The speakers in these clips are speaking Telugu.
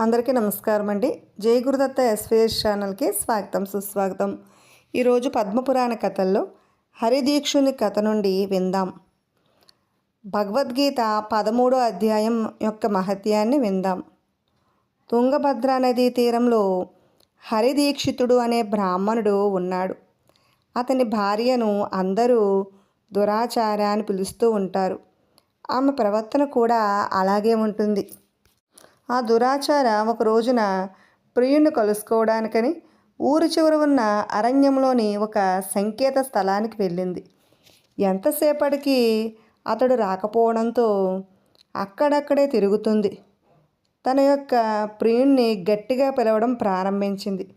అందరికీ నమస్కారం అండి. జై గురుదత్త ఎస్విఎస్ ఛానల్కి స్వాగతం సుస్వాగతం. ఈరోజు పద్మపురాణ కథల్లో హరిదీక్షుని కథ నుండి విందాం. భగవద్గీత పదమూడో అధ్యాయం యొక్క మహత్యాన్ని విందాం. తుంగభద్ర నదీ తీరంలో హరిదీక్షితుడు అనే బ్రాహ్మణుడు ఉన్నాడు. అతని భార్యను అందరూ దురాచార అని పిలుస్తూ ఉంటారు. ఆమె ప్రవర్తన కూడా అలాగే ఉంటుంది. ఆ దురాచార ఒక రోజున ప్రియుణ్ణి కలుసుకోవడానికని ఊరి చివర ఉన్న అరణ్యంలోని ఒక సంకేత స్థలానికి వెళ్ళింది. ఎంతసేపటికి అతడు రాకపోవడంతో అక్కడక్కడే తిరుగుతుంది. తన యొక్క ప్రియుణ్ణి గట్టిగా పిలవడం ప్రారంభించింది.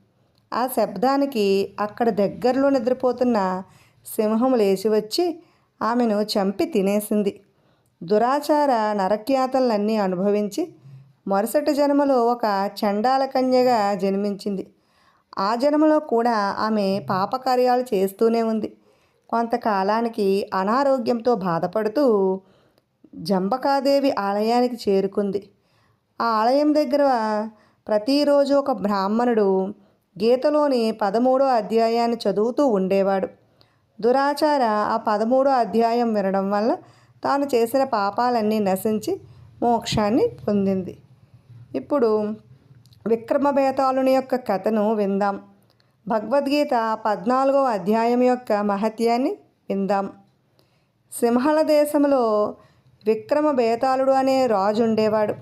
ఆ శబ్దానికి అక్కడ దగ్గరలో నిద్రపోతున్న సింహం లేచి వచ్చి ఆమెను చంపి తినేసింది. దురాచార నరక్యాతలన్నీ అనుభవించి మరుసటి జన్మలో ఒక చండాల కన్యగా జన్మించింది. ఆ జన్మలో కూడా ఆమె పాపకార్యాలు చేస్తూనే ఉంది. కొంతకాలానికి అనారోగ్యంతో బాధపడుతూ జంబకాదేవి ఆలయానికి చేరుకుంది. ఆ ఆలయం దగ్గర ప్రతిరోజు ఒక బ్రాహ్మణుడు గీతలోని పదమూడో అధ్యాయాన్ని చదువుతూ ఉండేవాడు. దురాచార ఆ పదమూడో అధ్యాయం వినడం వల్ల తాను చేసిన పాపాలన్నీ నశించి మోక్షాన్ని పొందింది. ఇప్పుడు విక్రమబేతాళుని యొక్క కథను విందాం. భగవద్గీత పద్నాలుగో అధ్యాయం యొక్క మహత్యాన్ని విందాం. సింహళ దేశంలో విక్రమ బేతాళుడు అనే రాజు ఉండేవాడు.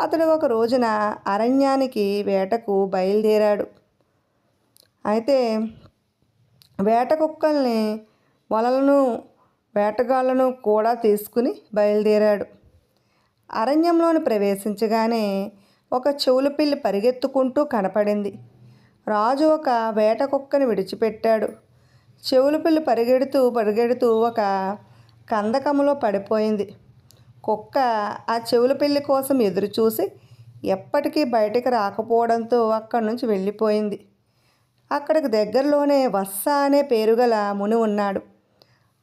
అతడు ఒక రోజున అరణ్యానికి వేటకు బయలుదేరాడు. అయితే వేట కుక్కల్ని వలలను వేటగాళ్ళను కూడా తీసుకుని బయలుదేరాడు. అరణ్యంలోని ప్రవేశించగానే ఒక చెవుల పిల్లి పరిగెత్తుకుంటూ కనపడింది. రాజు ఒక వేట కుక్కని విడిచిపెట్టాడు. చెవుల పిల్లి పరిగెడుతూ పరిగెడుతూ ఒక కందకములో పడిపోయింది. కుక్క ఆ చెవుల పిల్లి కోసం ఎదురు చూసి ఎప్పటికీ బయటికి రాకపోవడంతో అక్కడి నుంచి వెళ్ళిపోయింది. అక్కడికి దగ్గరలోనే వత్స అనే పేరుగల ముని ఉన్నాడు.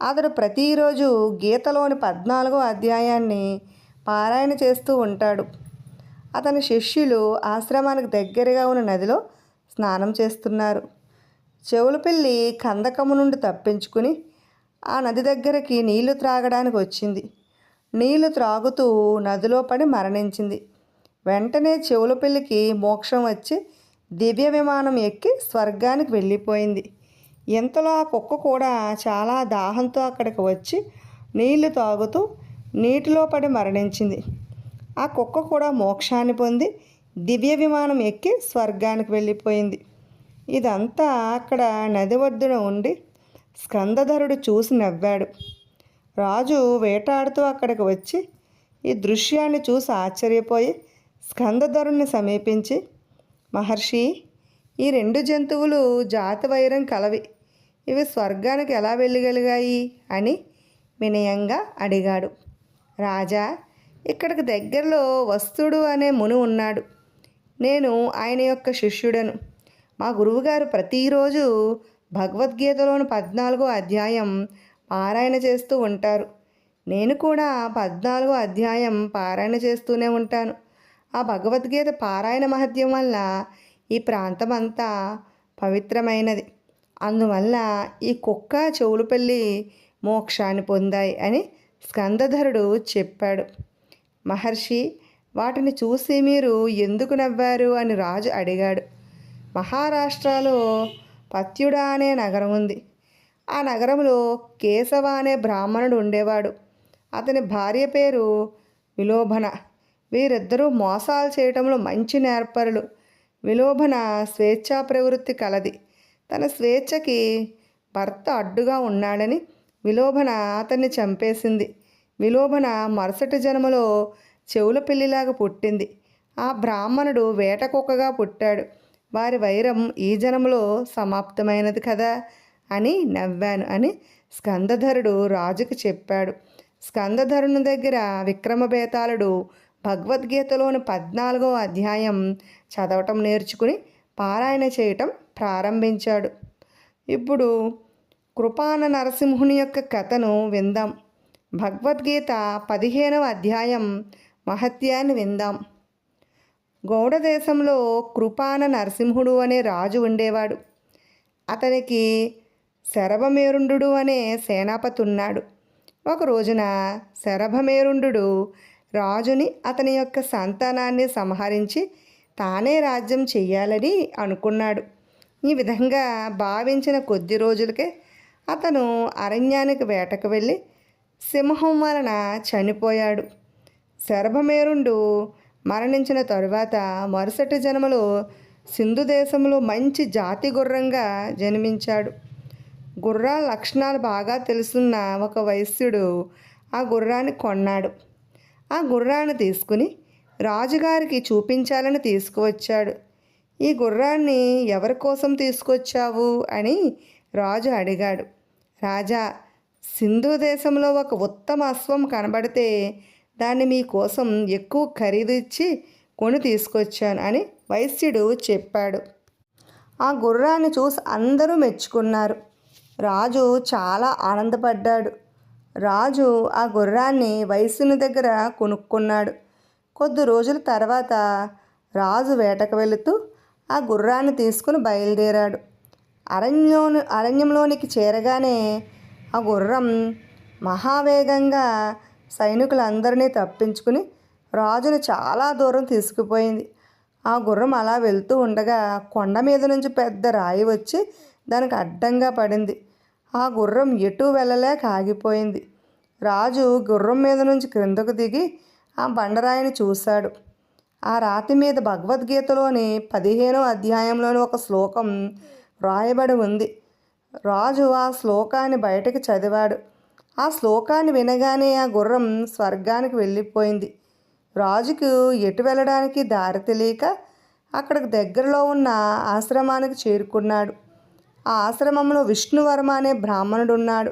అతడు ప్రతిరోజు గీతలోని పద్నాలుగో అధ్యాయాన్ని పారాయణ చేస్తూ ఉంటాడు. అతని శిష్యులు ఆశ్రమానికి దగ్గరగా ఉన్న నదిలో స్నానం చేస్తున్నారు. చెవుల పిల్లి కందకము నుండి తప్పించుకుని ఆ నది దగ్గరికి నీళ్ళు త్రాగడానికి వచ్చింది. నీళ్ళు త్రాగుతూ నదిలో పడి మరణించింది. వెంటనే చెవుల పిల్లికి మోక్షం వచ్చి దివ్య విమానం ఎక్కి స్వర్గానికి వెళ్ళిపోయింది. ఇంతలో ఆ కుక్క కూడా చాలా దాహంతో అక్కడికి వచ్చి నీళ్ళు తాగుతూ నీటిలో పడి మరణించింది. ఆ కుక్క కూడా మోక్షాన్ని పొంది దివ్య విమానం ఎక్కి స్వర్గానికి వెళ్ళిపోయింది. ఇదంతా అక్కడ నది ఒడ్డున ఉండి స్కందధరుడు చూసి నవ్వాడు. రాజు వేటాడుతూ అక్కడికి వచ్చి ఈ దృశ్యాన్ని చూసి ఆశ్చర్యపోయి స్కందధరుణ్ణి సమీపించి మహర్షి ఈ రెండు జంతువులు జాతి వైరం కలవి. ఇవి స్వర్గానికి ఎలా వెళ్ళగలిగాయి? అని వినయంగా అడిగాడు. రాజా ఇక్కడికి దగ్గరలో వస్తుడు అనే ముని ఉన్నాడు. నేను ఆయన యొక్క శిష్యుడను. మా గురువుగారు ప్రతిరోజు భగవద్గీతలోని పద్నాలుగో అధ్యాయం పారాయణ చేస్తూ ఉంటారు. నేను కూడా పద్నాలుగో అధ్యాయం పారాయణ చేస్తూనే ఉంటాను. ఆ భగవద్గీత పారాయణ మహత్యం వల్ల ఈ ప్రాంతం అంతా పవిత్రమైనది. అందువల్ల ఈ కుక్క చెవులపల్లి మోక్షాన్ని పొందాయి అని స్కందధరుడు చెప్పాడు మహర్షి వాటిని చూసి మీరు ఎందుకు నవ్వారు? అని రాజు అడిగాడు. మహారాష్ట్రలో పత్యుడా అనే నగరం ఉంది. ఆ నగరంలో కేశవ అనే బ్రాహ్మణుడు ఉండేవాడు. అతని భార్య పేరు విలోభన. వీరిద్దరూ మోసాలు చేయటంలో మంచి నేర్పరులు. విలోభన స్వేచ్ఛా ప్రవృత్తి కలది. తన స్వేచ్ఛకి భర్త అడ్డుగా ఉన్నాడని విలోభన అతన్ని చంపేసింది. విలోభన మరుసటి జన్మలో చెవుల పిల్లిలాగా పుట్టింది. ఆ బ్రాహ్మణుడు వేటకుక్కగా పుట్టాడు. వారి వైరం ఈ జన్మలో సమాప్తమైనది కదా అని నవ్వాను అని స్కందధరుడు రాజుకు చెప్పాడు. స్కందధరుని దగ్గర విక్రమబేతాళుడు భగవద్గీతలోని పద్నాలుగో అధ్యాయం చదవటం నేర్చుకుని పారాయణ చేయటం ప్రారంభించాడు. ఇప్పుడు కృపాన నరసింహుని యొక్క కథను విందాం. భగవద్గీత పదిహేనవ అధ్యాయం మహత్యాన్ని విందాం. గౌడ దేశంలో కృపాన నరసింహుడు అనే రాజు ఉండేవాడు. అతనికి శరభమేరుండు అనే సేనాపతి ఉన్నాడు ఒక రోజున శరభమేరుండు రాజుని అతని యొక్క సంతానాన్ని సంహరించి తానే రాజ్యం చెయ్యాలని అనుకున్నాడు. ఈ విధంగా భావించిన కొద్ది రోజులకే అతను అరణ్యానికి వేటకు వెళ్ళి సింహం వలన చనిపోయాడు. శరభమేరుండు మరణించిన తరువాత మరుసటి జన్మలో సింధు దేశంలో మంచి జాతి గుర్రంగా జన్మించాడు. గుర్రాల లక్షణాలు బాగా తెలుసున్న ఒక వైశ్యుడు ఆ గుర్రాన్ని కొన్నాడు. ఆ గుర్రాన్ని తీసుకుని రాజుగారికి చూపించాలని తీసుకువచ్చాడు. ఈ గుర్రాన్ని ఎవరి కోసం తీసుకొచ్చావు? అని రాజు అడిగాడు. రాజా సింధు దేశంలో ఒక ఉత్తమ అశ్వం కనబడితే దాన్ని మీకోసం ఎక్కువ ఖరీదు ఇచ్చి కొని తీసుకొచ్చాను అని వైశ్యుడు చెప్పాడు. ఆ గుర్రాన్ని చూసి అందరూ మెచ్చుకున్నారు. రాజు చాలా ఆనందపడ్డాడు. రాజు ఆ గుర్రాన్ని వైశ్యుని దగ్గర కొనుక్కున్నాడు. కొద్ది రోజుల తర్వాత రాజు వేటకు వెళుతూ ఆ గుర్రాన్ని తీసుకుని బయలుదేరాడు. అరణ్యం అరణ్యంలోనికి చేరగానే ఆ గుర్రం మహావేగంగా సైనికులందరినీ తప్పించుకుని రాజును చాలా దూరం తీసుకుపోయింది. ఆ గుర్రం అలా వెళ్తూ ఉండగా కొండ మీద నుంచి పెద్ద రాయి వచ్చి దానికి అడ్డంగా పడింది. ఆ గుర్రం ఎటు వెళ్ళలేక ఆగిపోయింది. రాజు గుర్రం మీద నుంచి క్రిందకు దిగి ఆ బండరాయిని చూశాడు. ఆ రాతి మీద భగవద్గీతలోని పదిహేనో అధ్యాయంలోని ఒక శ్లోకం వ్రాయబడి ఉంది. రాజు ఆ శ్లోకాన్ని బయటకు చదివాడు. ఆ శ్లోకాన్ని వినగానే ఆ గుర్రం స్వర్గానికి వెళ్ళిపోయింది. రాజుకు ఎటు వెళ్ళడానికి దారి తెలియక అక్కడికి దగ్గరలో ఉన్న ఆశ్రమానికి చేరుకున్నాడు. ఆ ఆశ్రమంలో విష్ణువర్మ అనే బ్రాహ్మణుడు ఉన్నాడు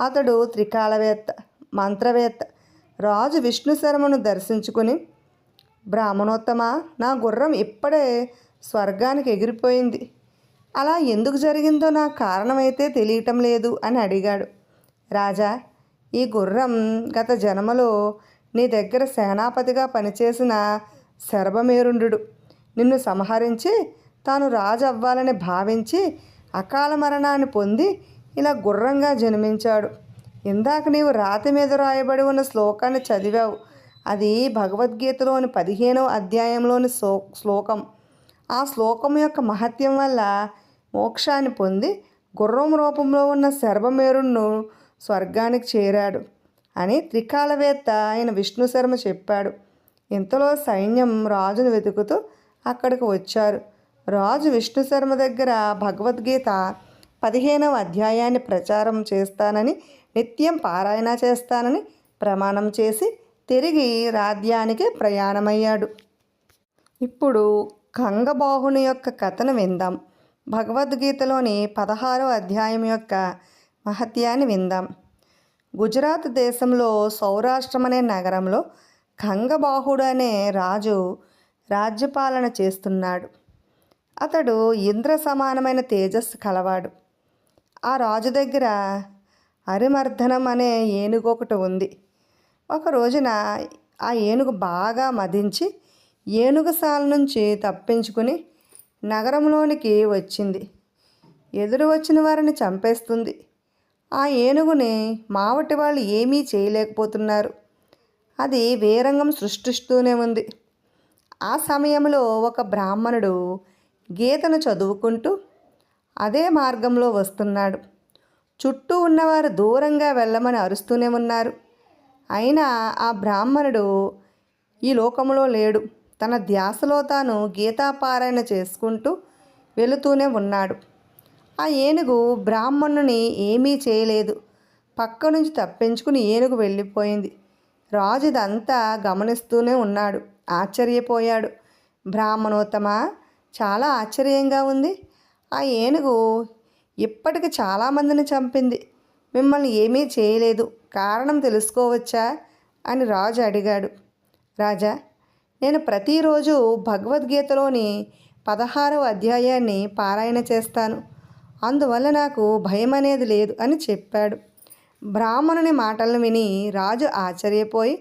అతడు త్రికాలవేత్త మంత్రవేత్త. రాజు విష్ణు శర్మను దర్శించుకుని బ్రాహ్మణోత్తమ నా గుర్రం ఇప్పుడే స్వర్గానికి ఎగిరిపోయింది. అలా ఎందుకు జరిగిందో నాకు కారణమైతే తెలియటం లేదు అని అడిగాడు. రాజా ఈ గుర్రం గత జన్మలో నీ దగ్గర సేనాపతిగా పనిచేసిన శరభమేరుండు నిన్ను సంహరించి తాను రాజు అవ్వాలని భావించి అకాల మరణాన్ని పొంది ఇలా గుర్రంగా జన్మించాడు. ఇందాక నీవు రాతి మీద రాయబడి ఉన్న శ్లోకాన్ని చదివావు. అది భగవద్గీతలోని పదిహేనవ అధ్యాయంలోని శ్లో శ్లోకం. ఆ శ్లోకం యొక్క మహత్యం వల్ల మోక్షాన్ని పొంది గుర్రం రూపంలో ఉన్న శర్వమేరుణ్ణు స్వర్గానికి చేరాడు అని త్రికాలవేత్త ఆయన విష్ణు శర్మ చెప్పాడు. ఇంతలో సైన్యం రాజును వెతుకుతూ అక్కడికి వచ్చారు. రాజు విష్ణు శర్మ దగ్గర భగవద్గీత పదిహేనవ అధ్యాయాన్ని ప్రచారం చేస్తానని నిత్యం పారాయణ చేస్తానని ప్రమాణం చేసి తిరిగి రాజ్యానికి ప్రయాణమయ్యాడు. ఇప్పుడు కంగబాహుని యొక్క కథను విందాం. భగవద్గీతలోని పదహారో అధ్యాయం యొక్క మహత్యాన్ని విందాం. గుజరాత్ దేశంలో సౌరాష్ట్రం అనే నగరంలో ఖంగబాహుడు అనే రాజు రాజ్యపాలన చేస్తున్నాడు. అతడు ఇంద్ర సమానమైన తేజస్సు కలవాడు. ఆ రాజు దగ్గర అరిమర్ధనం అనే ఏనుగు ఒకటి ఉంది. ఒక రోజున ఆ ఏనుగు బాగా మదించి ఏనుగుసాల నుంచి తప్పించుకుని నగరంలోనికి వచ్చింది. ఎదురు వచ్చిన వారిని చంపేస్తుంది. ఆ ఏనుగుని మావటి వాళ్ళు ఏమీ చేయలేకపోతున్నారు. అది వీరంగం సృష్టిస్తూనే ఉంది. ఆ సమయంలో ఒక బ్రాహ్మణుడు గీతను చదువుకుంటూ అదే మార్గంలో వస్తున్నాడు. చుట్టూ ఉన్నవారు దూరంగా వెళ్ళమని అరుస్తూనే ఉన్నారు. అయినా ఆ బ్రాహ్మణుడు ఈ లోకంలో లేడు. తన ధ్యాసలో తాను గీతాపారాయణ చేసుకుంటూ వెళుతూనే ఉన్నాడు. ఆ ఏనుగు బ్రాహ్మణుని ఏమీ చేయలేదు. పక్క నుంచి తప్పించుకుని ఏనుగు వెళ్ళిపోయింది. రాజు ఇదంతా గమనిస్తూనే ఉన్నాడు. ఆశ్చర్యపోయాడు. బ్రాహ్మణోత్తమ చాలా ఆశ్చర్యంగా ఉంది. ఆ ఏనుగు ఇప్పటికి చాలామందిని చంపింది. మిమ్మల్ని ఏమీ చేయలేదు. కారణం తెలుసుకోవచ్చా? అని రాజు అడిగాడు. రాజా నేను ప్రతిరోజు భగవద్గీతలోని పదహారవ అధ్యాయాన్ని పారాయణ చేస్తాను. అందువల్ల నాకు భయం అనేది లేదు అని చెప్పాడు. బ్రాహ్మణుని మాటలను విని రాజు ఆశ్చర్యపోయి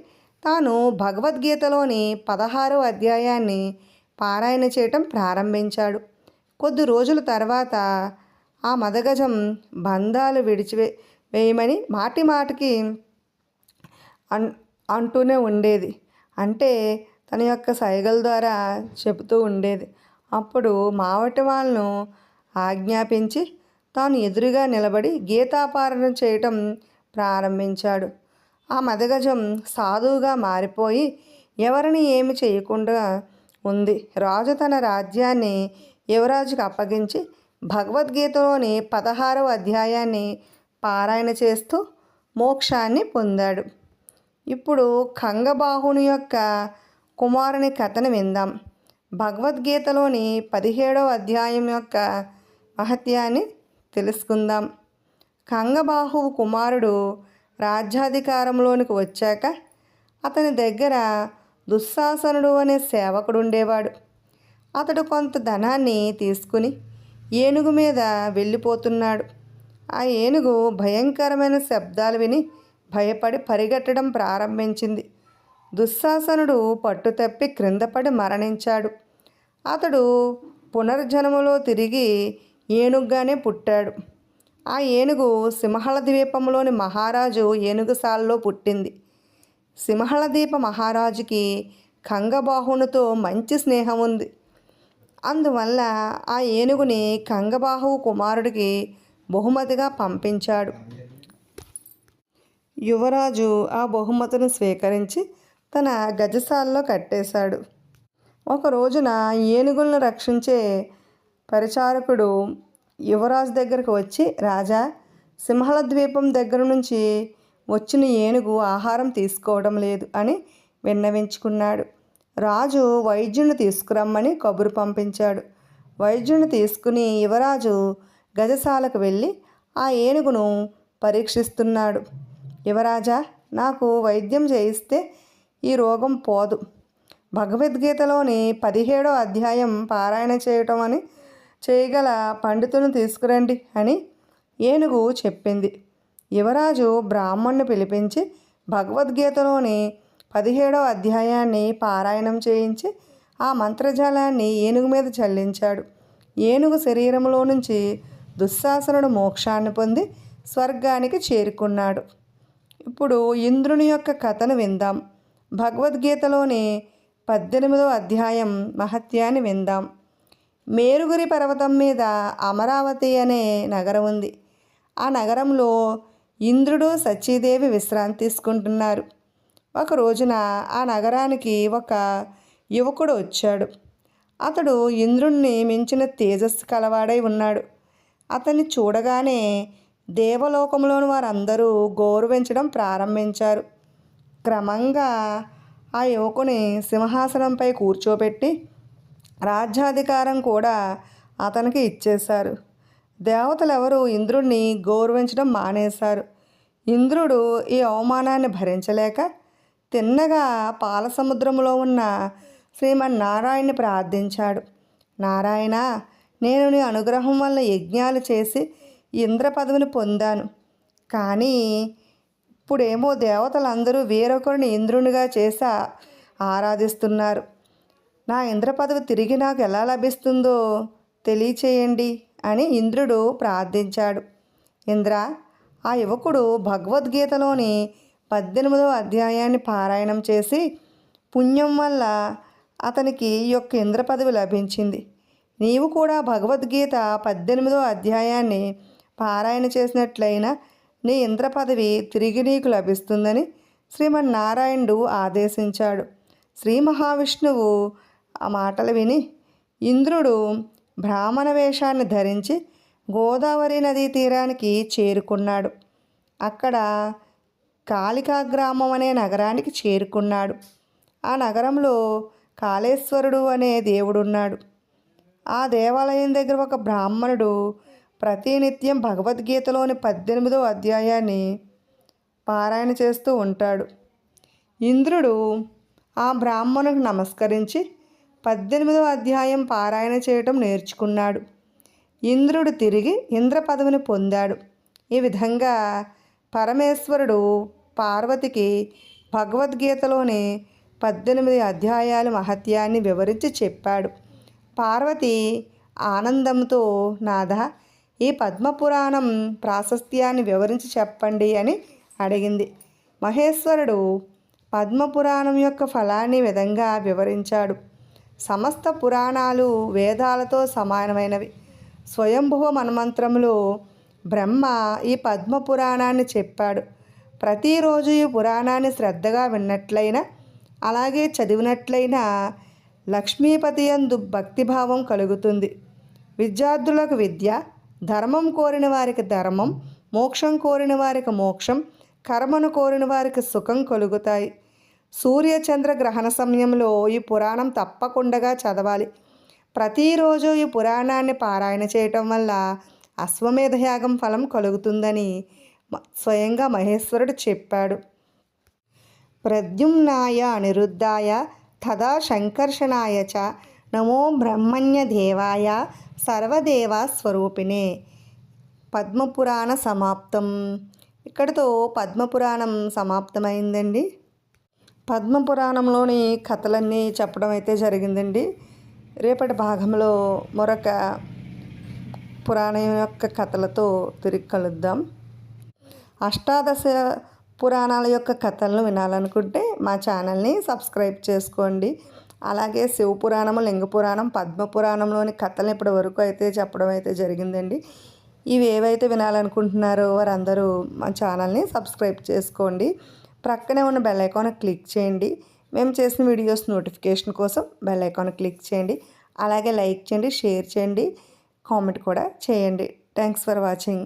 తాను భగవద్గీతలోని పదహారవ అధ్యాయాన్ని పారాయణ చేయటం ప్రారంభించాడు. కొద్ది రోజుల తర్వాత ఆ మదగజం బంధాలు విడిచివే వేయమని మాటి మాటికి అంటూనే ఉండేది. అంటే తన యొక్క సైగల ద్వారా చెబుతూ ఉండేది. అప్పుడు మావటి వాళ్ళను ఆజ్ఞాపించి తాను ఎదురుగా నిలబడి గీతాపారణ చేయటం ప్రారంభించాడు. ఆ మదగజం సాధువుగా మారిపోయి ఎవరిని ఏమి చేయకుండా ఉంది. రాజు తన రాజ్యాన్ని యువరాజుకు అప్పగించి భగవద్గీతలోని పదహారవ అధ్యాయాన్ని పారాయణ చేస్తూ మోక్షాన్ని పొందాడు. ఇప్పుడు కంగబాహుని యొక్క కుమారుని కథను విందాం. భగవద్గీతలోని పదిహేడవ అధ్యాయం యొక్క మహత్యాన్ని తెలుసుకుందాం. కంగబాహువు కుమారుడు రాజ్యాధికారంలోనికి వచ్చాక అతని దగ్గర దుశ్శాసనుడు అనే సేవకుడు ఉండేవాడు. అతడు కొంత ధనాన్ని తీసుకుని ఏనుగు మీద వెళ్ళిపోతున్నాడు. ఆ ఏనుగు భయంకరమైన శబ్దాలు విని భయపడి పరిగెట్టడం ప్రారంభించింది. దుశ్శాసనుడు పట్టుతప్పి క్రిందపడి మరణించాడు. అతడు పునర్జన్మలో తిరిగి ఏనుగ్గానే పుట్టాడు. ఆ ఏనుగు సింహళ ద్వీపంలోని మహారాజు ఏనుగుసాల్లో పుట్టింది. సింహళ ద్వీప మహారాజుకి కంగబాహునితో మంచి స్నేహం ఉంది. అందువల్ల ఆ ఏనుగుని కంగబాహువు కుమారుడికి బహుమతిగా పంపించాడు. యువరాజు ఆ బహుమతిని స్వీకరించి తన గజశాలలో కట్టేశాడు. ఒక రోజున ఏనుగులను రక్షించే పరిచారకుడు యువరాజు దగ్గరకు వచ్చి రాజా సింహళ ద్వీపం దగ్గర నుంచి వచ్చిన ఏనుగు ఆహారం తీసుకోవడం లేదు అని విన్నవించుకున్నాడు. రాజు వైద్యుని తీసుకురమ్మని కబురు పంపించాడు. వైద్యుని తీసుకుని యువరాజు గజశాలకు వెళ్ళి ఆ ఏనుగును పరీక్షిస్తున్నాడు. యువరాజా నాకు వైద్యం చేయిస్తే ఈ రోగం పోదు. భగవద్గీతలోని పదిహేడో అధ్యాయం పారాయణ చేయటం అని చేయగల పండితులను తీసుకురండి అని ఏనుగు చెప్పింది. యువరాజు బ్రాహ్మణ్ణి పిలిపించి భగవద్గీతలోని పదిహేడో అధ్యాయాన్ని పారాయణం చేయించి ఆ మంత్రజాలాన్ని ఏనుగు మీద చల్లించాడు. ఏనుగు శరీరంలో నుంచి దుశ్శాసనుడు మోక్షాన్ని పొంది స్వర్గానికి చేరుకున్నాడు. ఇప్పుడు ఇంద్రుని యొక్క కథను విందాం. భగవద్గీతలోని పద్దెనిమిదో అధ్యాయం మహత్యాన్ని విందాం. మేరుగురి పర్వతం మీద అమరావతి అనే నగరం ఉంది. ఆ నగరంలో ఇంద్రుడు సచీదేవి విశ్రాంతి తీసుకుంటున్నారు. ఒక రోజున ఆ నగరానికి ఒక యువకుడు వచ్చాడు. అతడు ఇంద్రుణ్ణి మించిన తేజస్సు కలవాడై ఉన్నాడు. అతన్ని చూడగానే దేవలోకంలోని వారందరూ గౌరవించడం ప్రారంభించారు. క్రమంగా ఆ యువకుని సింహాసనంపై కూర్చోబెట్టి రాజ్యాధికారం కూడా అతనికి ఇచ్చేశారు. దేవతలు ఎవరు ఇంద్రుడిని గౌరవించడం మానేశారు. ఇంద్రుడు ఈ అవమానాన్ని భరించలేక తిన్నగా పాలసముద్రంలో ఉన్న శ్రీమన్నారాయణ్ణి ప్రార్థించాడు. నారాయణ నేను నీ అనుగ్రహం వల్ల యజ్ఞాలు చేసి ఇంద్ర పదవిని పొందాను. కానీ ఇప్పుడేమో దేవతలందరూ వేరొకరిని ఇంద్రునిగా చేసి ఆరాధిస్తున్నారు. నా ఇంద్ర పదవి తిరిగి నాకు ఎలా లభిస్తుందో తెలియచేయండి అని ఇంద్రుడు ప్రార్థించాడు. ఇంద్ర ఆ యువకుడు భగవద్గీతలోని పద్దెనిమిదవ అధ్యాయాన్ని పారాయణం చేసి పుణ్యం వల్ల అతనికి ఈ యొక్క ఇంద్ర పదవి లభించింది. నీవు కూడా భగవద్గీత పద్దెనిమిదో అధ్యాయాన్ని పారాయణ చేసినట్లయినా నీ ఇంద్ర పదవి తిరిగి నీకు లభిస్తుందని శ్రీమన్నారాయణుడు ఆదేశించాడు. శ్రీ మహావిష్ణువు ఆ మాటలు విని ఇంద్రుడు బ్రాహ్మణ వేషాన్ని ధరించి గోదావరి నదీ తీరానికి చేరుకున్నాడు. అక్కడ కాళికా గ్రామం అనే నగరానికి చేరుకున్నాడు. ఆ నగరంలో కాళేశ్వరుడు అనే దేవుడున్నాడు. ఆ దేవాలయం దగ్గర ఒక బ్రాహ్మణుడు ప్రతినిత్యం భగవద్గీతలోని పద్దెనిమిదో అధ్యాయాన్ని పారాయణ చేస్తూ ఉంటాడు. ఇంద్రుడు ఆ బ్రాహ్మణుకు నమస్కరించి పద్దెనిమిదవ అధ్యాయం పారాయణ చేయటం నేర్చుకున్నాడు. ఇంద్రుడు తిరిగి ఇంద్ర పదవిని పొందాడు. ఈ విధంగా పరమేశ్వరుడు పార్వతికి భగవద్గీతలోని పద్దెనిమిది అధ్యాయాల మహత్యాన్ని వివరించి చెప్పాడు. పార్వతి ఆనందంతో నాథ ఈ పద్మపురాణం ప్రాశస్త్యాన్ని వివరించి చెప్పండి అని అడిగింది. మహేశ్వరుడు పద్మపురాణం యొక్క ఫలాన్ని విధంగా వివరించాడు. సమస్త పురాణాలు వేదాలతో సమానమైనవి. స్వయంభువ మన్మంత్రములో బ్రహ్మ ఈ పద్మ పురాణాన్ని చెప్పాడు. ప్రతిరోజు ఈ పురాణాన్ని శ్రద్ధగా విన్నట్లయినా అలాగే చదివినట్లయినా లక్ష్మీపతి యందు భక్తిభావం కలుగుతుంది. విద్యార్థులకు విద్య ధర్మం కోరిన వారికి ధర్మం మోక్షం కోరిన వారికి మోక్షం కర్మను కోరిన వారికి సుఖం కలుగుతాయి. సూర్యచంద్ర గ్రహణ సమయంలో ఈ పురాణం తప్పకుండా చదవాలి. ప్రతిరోజు ఈ పురాణాన్ని పారాయణ చేయటం వల్ల అశ్వమేధ యాగం ఫలం కలుగుతుందని స్వయంగా మహేశ్వరుడు చెప్పాడు. ప్రద్యుమ్నాయ అనిరుద్ధాయ తదా శంకర్షణాయ చ నమో బ్రహ్మణ్య దేవాయ సర్వదేవ స్వరూపిణే. పద్మపురాణ సమాప్తం. ఇక్కడితో పద్మపురాణం సమాప్తమైందండి. పద్మపురాణంలోని కథలన్నీ చెప్పడం అయితే జరిగిందండి. రేపటి భాగంలో మరొక పురాణం యొక్క కథలతో తిరిగి కలుద్దాం. అష్టాదశ పురాణాల యొక్క కథలను వినాలనుకుంటే మా ఛానల్ని సబ్స్క్రైబ్ చేసుకోండి. అలాగే శివ లింగపురాణం లింగ పురాణం పద్మ పురాణంలోని కథలు ఇప్పటి వరకు అయితే చెప్పడం అయితే జరిగిందండి. ఇవి ఏవైతే వినాలనుకుంటున్నారో వారందరూ మా ఛానల్ని సబ్స్క్రైబ్ చేసుకోండి. ప్రక్కనే ఉన్న బెల్ ఐకాన్ క్లిక్ చేయండి. మేము చేసిన వీడియోస్ నోటిఫికేషన్ కోసం బెల్ ఐకాన్ క్లిక్ చేయండి. అలాగే లైక్ చేయండి షేర్ చేయండి కామెంట్ కూడా చేయండి. Thanks for watching.